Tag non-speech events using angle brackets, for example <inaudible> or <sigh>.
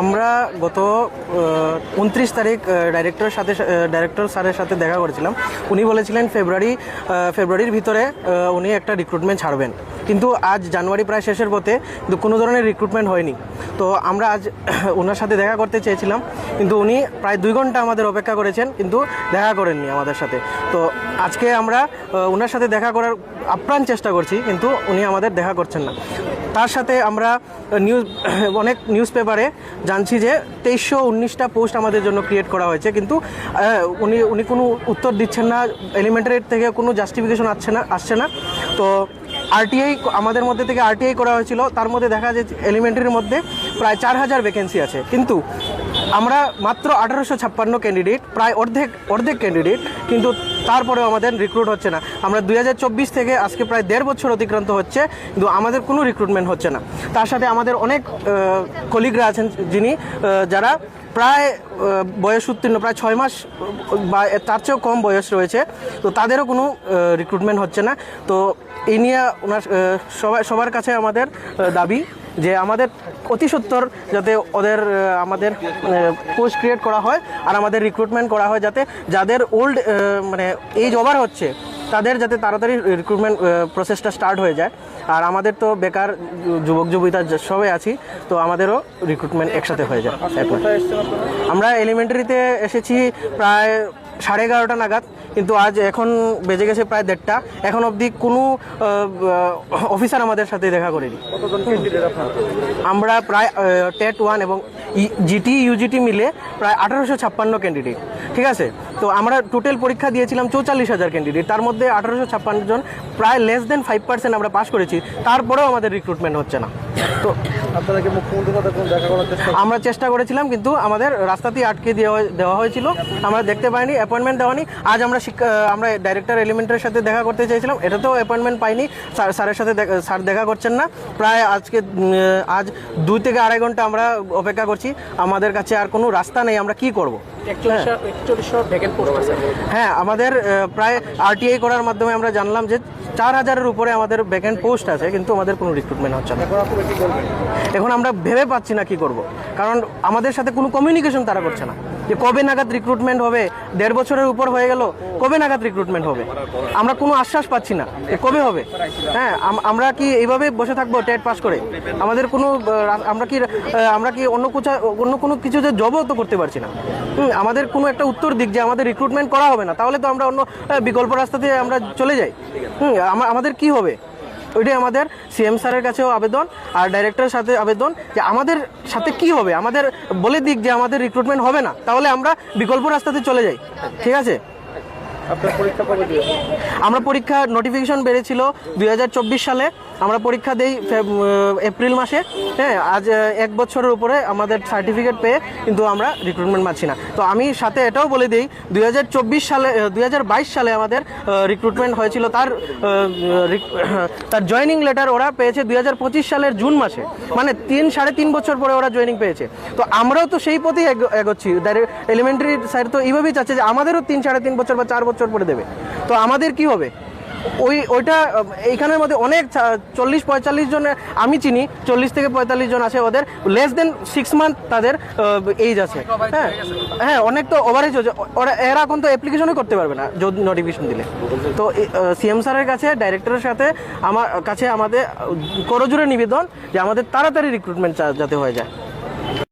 আমরা গত উনত্রিশ তারিখ ডাইরেক্টরের সাথে ডাইরেক্টর স্যারের সাথে দেখা করেছিলাম। উনি বলেছিলেন ফেব্রুয়ারি ফেব্রুয়ারির ভিতরে উনি একটা রিক্রুটমেন্ট ছাড়বেন। কিন্তু আজ জানুয়ারি প্রায় শেষের পথে কোনো ধরনের রিক্রুটমেন্ট হয়নি। তো আমরা আজ <clears throat> ওনার সাথে দেখা করতে চেয়েছিলাম, কিন্তু উনি প্রায় দুই ঘণ্টা আমাদের অপেক্ষা করেছেন, কিন্তু দেখা করেননি আমাদের সাথে। তো আজকে আমরা ওনার সাথে দেখা করার আপ্রাণ চেষ্টা করছি, কিন্তু উনি আমাদের দেখা করছেন না। তার সাথে আমরা নিউজ <clears throat> অনেক নিউজ পেপারে জানছি যে তেইশশো উনিশটা পোস্ট আমাদের জন্য ক্রিয়েট করা হয়েছে, কিন্তু উনি উনি কোনো উত্তর দিচ্ছেন না এলিমেন্টারি থেকে কোনো জাস্টিফিকেশন আসছে না আসছে না। তো আরটিআই আমাদের মধ্যে থেকে আরটিআই করা হয়েছিল। তার মধ্যে দেখা যায় এলিমেন্টারির মধ্যে প্রায় চার হাজার ভ্যাকেন্সি আছে। কিন্তু আমরা মাত্র আঠারোশো ছাপ্পান্ন ক্যান্ডিডেট প্রায় অর্ধেক অর্ধেক ক্যান্ডিডেট কিন্তু তারপরেও আমাদের রিক্রুট হচ্ছে না। আমরা দুই হাজার চব্বিশ থেকে আজকে প্রায় দেড় বছর অতিক্রান্ত হচ্ছে, কিন্তু আমাদের কোনো রিক্রুটমেন্ট হচ্ছে না। তার সাথে আমাদের অনেক কলিগরা আছেন যিনি যারা প্রায় বয়স উত্তীর্ণ, প্রায় ছয় মাস বা তার চেয়েও কম বয়স রয়েছে। তো তাদেরও কোনো রিক্রুটমেন্ট হচ্ছে না। তো এই নিয়ে ওনার সবাই, সবার কাছে আমাদের দাবি। যে আমাদের অতি সত্তর যাতে ওদের আমাদের পোস্ট ক্রিয়েট করা হয় আর আমাদের রিক্রুটমেন্ট করা হয় যাতে যাদের ওল্ড মানে এইজ ওভার হচ্ছে, তাদের যাতে তাড়াতাড়ি রিক্রুটমেন্ট প্রসেসটা স্টার্ট হয়ে যায়। আর আমাদের তো বেকার যুবক যুবিতা সবাই আছি তো আমাদেরও রিক্রুটমেন্ট একসাথে হয়ে যায়। আমরা এলিমেন্টারিতে এসেছি প্রায় সাড়ে এগারোটা নাগাদ কিন্তু আজ এখন বেজে গেছে প্রায় দেড়টা। এখন অবধি কোনো অফিসার আমাদের সাথে দেখা করেনি। আমরা প্রায় টেট ওয়ান এবং জিটি ইউজিটি মিলে প্রায় আঠারোশো ছাপ্পান্ন ক্যান্ডিডেট ঠিক আছে? তো আমরা টোটাল পরীক্ষা দিয়েছিলাম চৌচল্লিশ হাজার ক্যান্ডিডেট তার মধ্যে আঠারোশো ছাপ্পান্ন জন প্রায় লেস দেন ফাইভ পার্সেন্ট আমরা পাস করেছি। তারপরেও আমাদের রিক্রুটমেন্ট হচ্ছে না। তো মুখ্যমন্ত্রীর সাথে দেখা করার চেষ্টা আমরা চেষ্টা করেছিলাম কিন্তু আমাদের রাস্তাতেই আটকে দেওয়া দেওয়া হয়েছিল। আমরা দেখতে পাইনি অ্যাপয়েন্টমেন্ট দেওয়ানি আজ আমরা শিক্ষা আমরা ডাইরেক্টর এলিমেন্টের সাথে দেখা করতে চাইছিলাম এটাতেও অ্যাপয়েন্টমেন্ট পাইনি। স্যার স্যারের সাথে স্যার দেখা করছেন না। প্রায় আজকে আজ দুই থেকে আড়াই ঘণ্টা আমরা অপেক্ষা করছি। আমাদের কাছে আর কোনো রাস্তা নেই আমরা কি করব? হ্যাঁ। আমাদের আহ, প্রায় আরটিআই করার মাধ্যমে আমরা জানলাম যে চার হাজারের উপরে আমাদের ভ্যাকেন্ট পোস্ট আছে কিন্তু আমাদের কোনো রিক্রুটমেন্ট হচ্ছে না। এখন আমরা ভেবে পাচ্ছি না কি করব। কারণ আমাদের সাথে কোনো কমিউনিকেশন তারা করছে না। যে কবে নাগাদ রিক্রুটমেন্ট হবে দেড় বছরের উপর হয়ে গেল কবে নাগাদ রিক্রুটমেন্ট হবে? আমরা কোনো আশ্বাস পাচ্ছি না কবে হবে। হ্যাঁ আমরা কি এইভাবে বসে থাকব টেট পাস করে? আমাদের কোনো আমরা কি আমরা কি অন্য কোথাও অন্য কোনো কিছু যে জবও তো করতে পারছি না। আমাদের কোনো একটা উত্তর দিক যে আমাদের রিক্রুটমেন্ট করা হবে না তাহলে তো আমরা অন্য বিকল্প রাস্তা দিয়ে আমরা চলে যাই। হুম আমা- আমাদের কি হবে? ওইটাই আমাদের সিএম স্যারের কাছেও আবেদন আর ডাইরেক্টরের সাথে আবেদন যে আমাদের সাথে কি হবে? আমাদের বলে দিক যে আমাদের রিক্রুটমেন্ট হবে না তাহলে আমরা বিকল্প রাস্তাতে চলে যাই। ঠিক আছে? আমরা পরীক্ষা নোটিফিকেশন বেড়েছিল দুই হাজার চব্বিশ সালে। আমরা পরীক্ষা দিই এপ্রিল মাসে হ্যাঁ আজ এক বছরের উপরে আমাদের সার্টিফিকেট পেয়ে কিন্তু আমরা রিক্রুটমেন্ট পাচ্ছি না। তো আমি সাথে এটাও বলে দিই, দুই হাজার চব্বিশ সালে দুই হাজার বাইশ সালে আমাদের রিক্রুটমেন্ট হয়েছিল তার <coughs> তার জয়নিং লেটার ওরা পেয়েছে দুই হাজার পঁচিশ সালের জুন মাসে। মানে তিন, সাড়ে তিন বছর পরে ওরা জয়নিং পেয়েছে। তো আমরাও তো সেই পথেই এগো- এগোচ্ছি। এলিমেন্টারি স্যার তো এইভাবেই চাচ্ছে যে আমাদেরও তিন, সাড়ে তিন বছর বা চার বছর পরে দেবে। তো আমাদের কি হবে? ওই ওইটা এইখানের মধ্যে অনেক চল্লিশ পঁয়তাল্লিশ জন আমি চিনি চল্লিশ থেকে পঁয়তাল্লিশ জন আছে ওদের লেস দেন সিক্স মান্থ তাদের এইজ আছে। হ্যাঁ হ্যাঁ অনেক তো ওভারেজ হচ্ছে ওরা এরা এখন তো অ্যাপ্লিকেশনই করতে পারবে না যদি নোটিফিকেশন দিলে। তো সিএম স্যারের কাছে ডাইরেক্টরের সাথে আমার কাছে আমাদের করজোরে নিবেদন যে আমাদের তাড়াতাড়ি রিক্রুটমেন্ট যাতে হয়ে যায়।